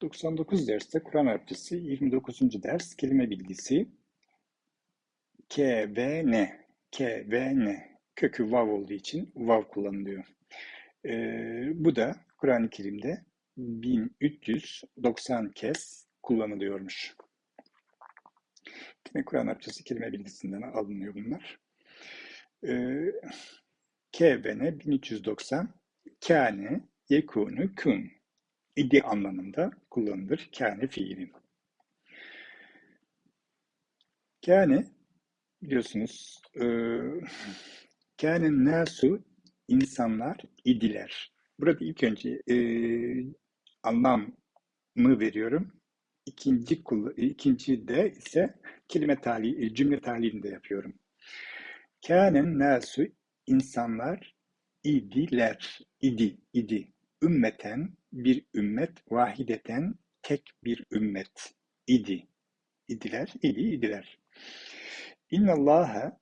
99 derste Kur'an Arapçası 29. ders kelime bilgisi K ve N. K ve N. Kökü vav olduğu için vav kullanılıyor. Ee, bu da Kur'an-ı Kerim'de 1390 kez kullanılıyormuş. Yine Kur'an Arapçası kelime bilgisinden alınıyor bunlar. Ee, K ve N 1390 kâne, yekûnü, kün idi anlamında kullanılır. Kâne fiili. Kâne biliyorsunuz e, kâne nasu insanlar idiler. Burada ilk önce e, anlamı veriyorum. İkinci, ikinci de ise kelime tali, cümle tahlilinde yapıyorum. Kâne nasu insanlar idiler, idi, idi. Ümmeten bir ümmet, vahideten tek bir ümmet idi. İdiler, idi, idiler. İnnallâhe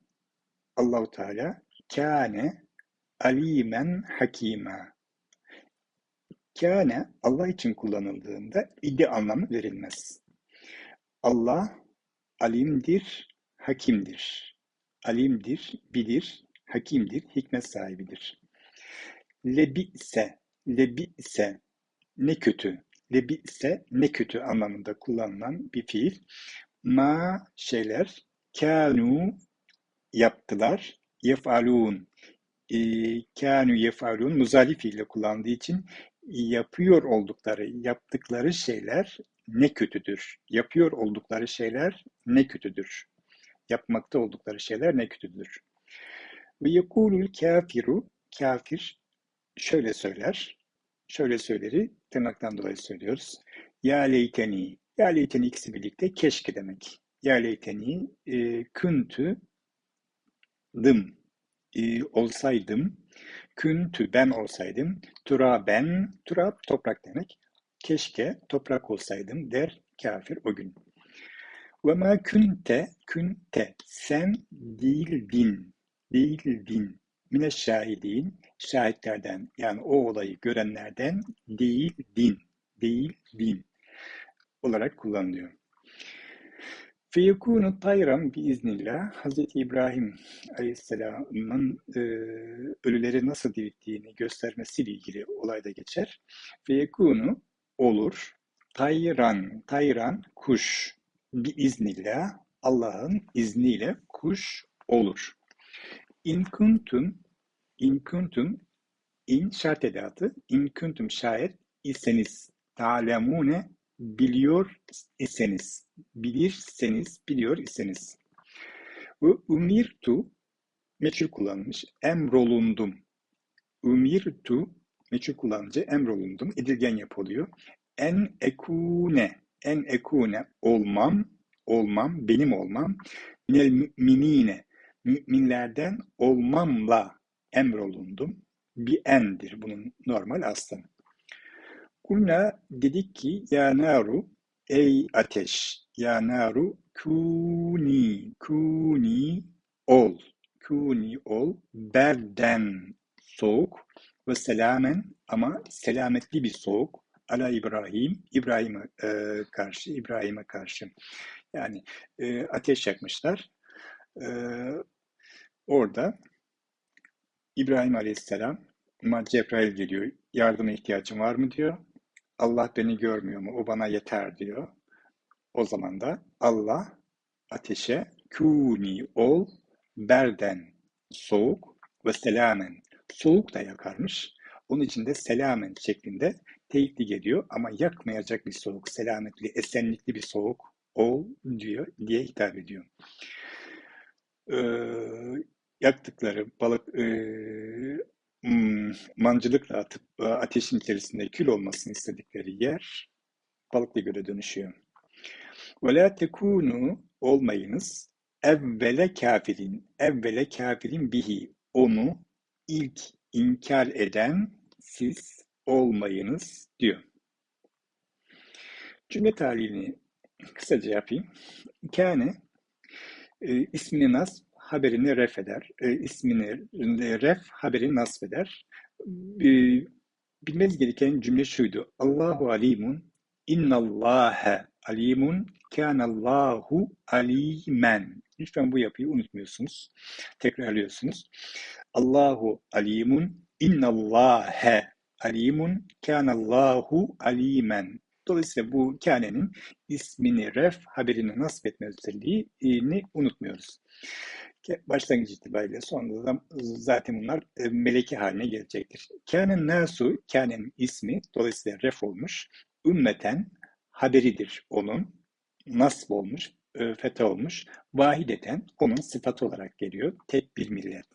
Allahu Teala kâne alimen hakîmâ. Kâne Allah için kullanıldığında idi anlamı verilmez. Allah alimdir, hakimdir. Alimdir, bilir, hakimdir, hikmet sahibidir. Lebi'se, lebi'se ne kötü, lebi'se ne kötü anlamında kullanılan bir fiil. Ma şeyler, kânu yaptılar, yef'alûn, e, kânu yef'alûn muzari fiille kullandığı için yapıyor oldukları, yaptıkları şeyler ne kötüdür. Yapıyor oldukları şeyler ne kötüdür. Yapmakta oldukları şeyler ne kötüdür. Ve yekulul kafiru, kafir şöyle söyler, şöyle söyleri tırnaktan dolayı söylüyoruz. Ya leyteni, ya leyteni ikisi birlikte keşke demek. Ya leyteni e, küntü dım, e, olsaydım, küntü ben olsaydım, tura ben, turab toprak demek. Keşke toprak olsaydım der kafir o gün. Ve ma künte, künte, sen değildin, değildin. Mine şahidin, şahitlerden yani o olayı görenlerden değildin, değildin olarak kullanılıyor. Feyekûnu tayran biiznillah Hazreti İbrahim Aleyhisselam'ın e, ölüleri nasıl dirilttiğini göstermesiyle ilgili olayda geçer. Feyekûnu olur. Tayran, tayran kuş. Biiznillah Allah'ın izniyle kuş olur. İn kuntum, in kuntum, in şart edatı, in kuntum şayet iseniz, ta'lemune biliyor iseniz, bilirseniz, biliyor iseniz. Ve umirtu, meçhul kullanılmış, emrolundum. Umirtu, meçhul kullanıcı, emrolundum, edilgen yapılıyor. En ekune, en ekune, olmam, olmam, benim olmam, minel müminine, müminlerden olmamla emrolundum. Bir endir bunun normal aslı. Kulna dedik ki ya naru ey ateş ya naru kuni kuni ol kuni ol berden soğuk ve selamen ama selametli bir soğuk ala İbrahim İbrahim'e e, karşı İbrahim'e karşı yani e, ateş yakmışlar e, orada İbrahim Aleyhisselam ama Cebrail geliyor yardıma ihtiyacın var mı diyor Allah beni görmüyor mu? O bana yeter diyor. O zaman da Allah ateşe kuni ol berden soğuk ve selamen soğuk da yakarmış. Onun için de selamen şeklinde teyitli geliyor ama yakmayacak bir soğuk, selametli, esenlikli bir soğuk ol diyor diye hitap ediyor. Ee, yaktıkları balık hmm, e, mancılıkla atıp ateşin içerisinde kül olmasını istedikleri yer balıkla göre dönüşüyor. Ve la tekunu olmayınız evvele kafirin evvele kafirin bihi onu ilk inkar eden siz olmayınız diyor. Cümle tahlilini kısaca yapayım. Kâne e, ismini nasb haberini ref eder. E, ismini ref, haberini nasf eder. E, bilmeniz gereken cümle şuydu. Allahu alimun İnnallâhe alimun kânallâhu alîmen. Lütfen bu yapıyı unutmuyorsunuz. Tekrarlıyorsunuz. Allahu alimun innallâhe alimun kânallâhu alîmen. Dolayısıyla bu kânenin ismini, ref, haberini nasip etme özelliğini unutmuyoruz. Başlangıç itibariyle sonra da zaten bunlar e, meleki haline gelecektir. Kânen nasu, kânenin ismi dolayısıyla ref olmuş. Ümmeten haberidir onun. Nasb olmuş, e, fetha olmuş. Vahideten onun sıfatı olarak geliyor. Tek bir millet.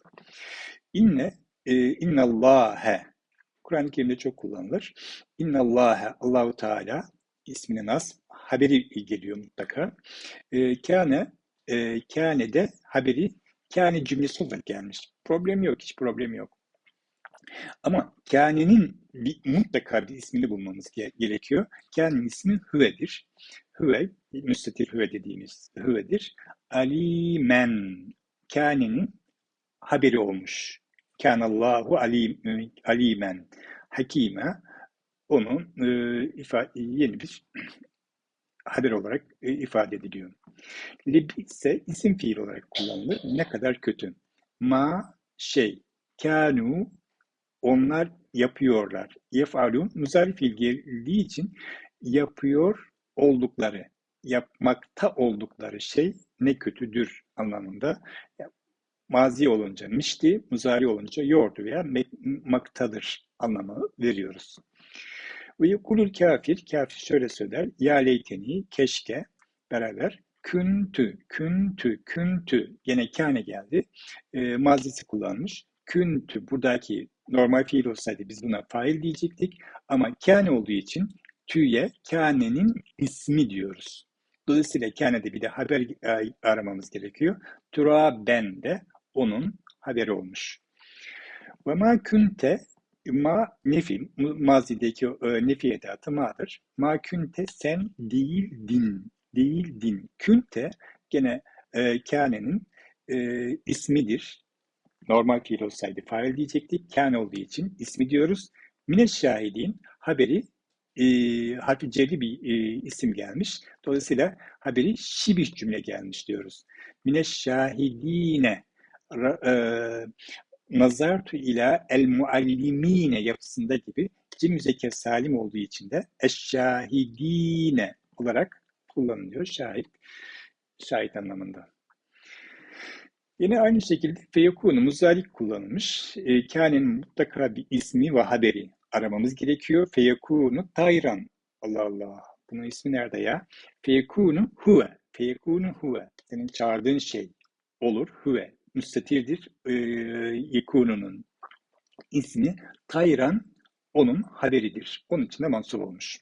İnne, e, innallâhe Kur'an-ı Kerim'de çok kullanılır. İnnallâhe, Allahu Teala ismini nas, haberi geliyor mutlaka. E, kâne, e, kâne de haberi kâne cümlesi olarak gelmiş. Problem yok, hiç problem yok. Ama kânenin bir, mutlaka bir ismini bulmamız gerekiyor. Kânenin ismi Hüve'dir. Hüve, müstetir Hüve dediğimiz Hüve'dir. Alimen, kânenin haberi olmuş. Kânallahu alim, alimen hakime onun e, ifade, yeni bir haber olarak e, ifade ediliyor. Lib ise isim fiil olarak kullanılır. Ne kadar kötü. Ma şey, kanu onlar yapıyorlar. Yefalun muzari fiil geldiği için yapıyor oldukları, yapmakta oldukları şey ne kötüdür anlamında. Mazi olunca mişti, muzari olunca yordu veya maktadır anlamı veriyoruz. Ve yekulul kafir, kafir şöyle söyler, ya leyteni, keşke, beraber, küntü, küntü, küntü, gene kâne geldi, e, mazisi kullanmış. Küntü, buradaki normal fiil olsaydı biz buna fail diyecektik ama kâne olduğu için tüye kânenin ismi diyoruz. Dolayısıyla kâne'de bir de haber e, aramamız gerekiyor. Tura ben de onun haberi olmuş. Ve ma künte ma nefi, mazideki e, nefi edatı ma'dır. Ma künte sen değildin, değildin. Künte gene e, kânenin e, ismidir. Normal fiil olsaydı fail diyecektik. Kâne olduğu için ismi diyoruz. Mine şahidin haberi e, harfi cerri bir e, isim gelmiş. Dolayısıyla haberi şibih cümle gelmiş diyoruz. Mine şahidine e, nazartu ila el muallimine yapısında gibi cim müzekker salim olduğu için de eşşahidine olarak kullanılıyor. Şahit, şahit anlamında. Yine aynı şekilde feyekunu muzalik kullanılmış. E, kânenin mutlaka bir ismi ve haberi aramamız gerekiyor. Feyekunu tayran. Allah Allah. Bunun ismi nerede ya? Feyekunu huve. Feyekunu huve. Senin çağırdığın şey olur. Huve müstetirdir. E, Yekununun ismi Tayran onun haberidir. Onun için de mansup olmuş.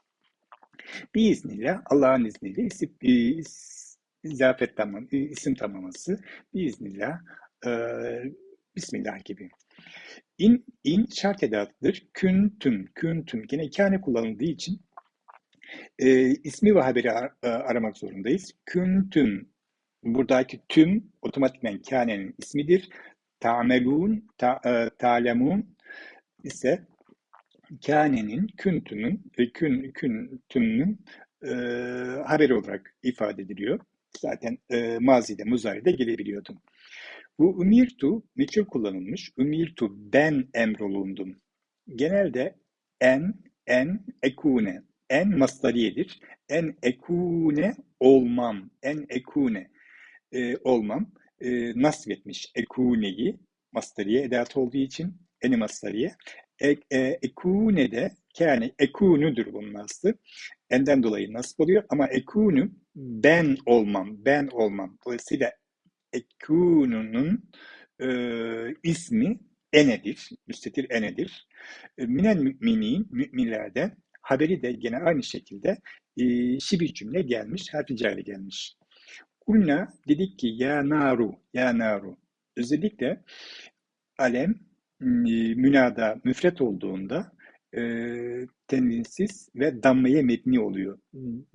Biiznillah, Allah'ın izniyle isim, izafet tamam, isim tamaması biiznillah, e, Bismillah gibi. İn, in şart edatıdır. Küntüm, küntüm. Yine kâne kullanıldığı için e, ismi ve haberi ar aramak zorundayız. Küntüm buradaki tüm otomatikmen kânenin ismidir. Ta'melun, ta, e, ise kânenin, küntünün, e, kün, küntünün e, haberi olarak ifade ediliyor. Zaten e, mazide, muzaride gelebiliyordum. Bu umirtu meçhul kullanılmış. Umirtu ben emrolundum. Genelde en, en, ekune. En masdariyedir. En ekune olmam. En ekune e, olmam e, nasip etmiş ekuneyi masteriye edat olduğu için eni masteriye. E, e, ekune de yani ekunudur bunun aslı. Enden dolayı nasip oluyor ama ekunu ben olmam, ben olmam. Dolayısıyla ekununun e, ismi enedir, müstetir enedir. E, minel müminin, müminlerden haberi de gene aynı şekilde e, şibir cümle gelmiş, harfi cari gelmiş. Kulna dedik ki ya naru, ya naru. Özellikle alem e, münada müfret olduğunda e, tenvinsiz ve dammeye metni oluyor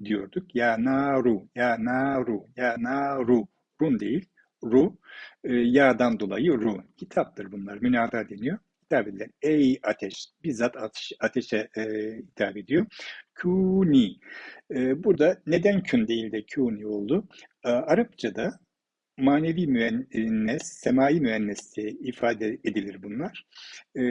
diyorduk. Ya naru, ya naru, ya naru. Run değil, ru. E, ya'dan dolayı ru. Kitaptır bunlar, münada deniyor. hitap edilen. Ey ateş, bizzat ateş, ateşe e, hitap ediyor. Kuni. E, burada neden kün değil de kuni oldu? E, Arapçada manevi müennes, semai müennes ifade edilir bunlar. E,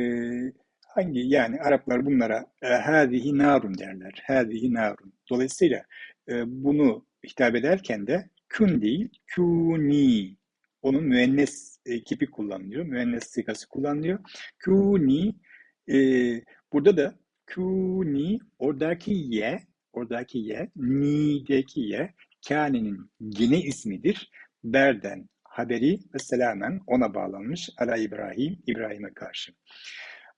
hangi yani Araplar bunlara hâzihi narun derler. Hâzihi narun. Dolayısıyla e, bunu hitap ederken de kün değil, kuni. Onun müennes e, kipi kullanılıyor. Müennes sigası kullanılıyor. Kuni. E, burada da kuni oradaki ye, oradaki ye, ni'deki ye, kânenin gene ismidir. Berden haberi ve selamen ona bağlanmış. Ala İbrahim, İbrahim'e karşı.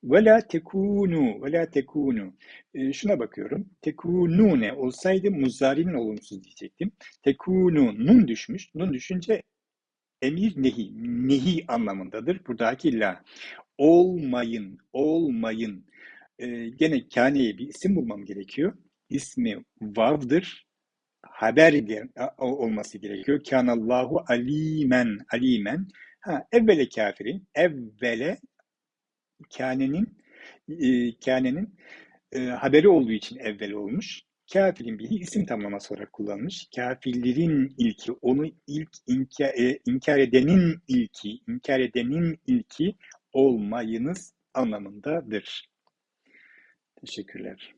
Ve la tekunu, ve la tekunu. E, şuna bakıyorum. Tekunune olsaydı muzarinin olumsuz diyecektim. Tekunu, nun düşmüş. Nun düşünce emir nehi, nehi anlamındadır. Buradaki la. Olmayın, olmayın. E, gene kâneye bir isim bulmam gerekiyor. İsmi vav'dır. Haber olması gerekiyor. Kânallahu alimen, alimen. Ha, evvele kafirin, evvele kânenin e, kânenin e, haberi olduğu için evvel olmuş. Kafirin bir isim tamlaması olarak kullanmış. Kafirlerin ilki, onu ilk inkar, e, inkar edenin ilki, inkar edenin ilki olmayınız anlamındadır. Teşekkürler.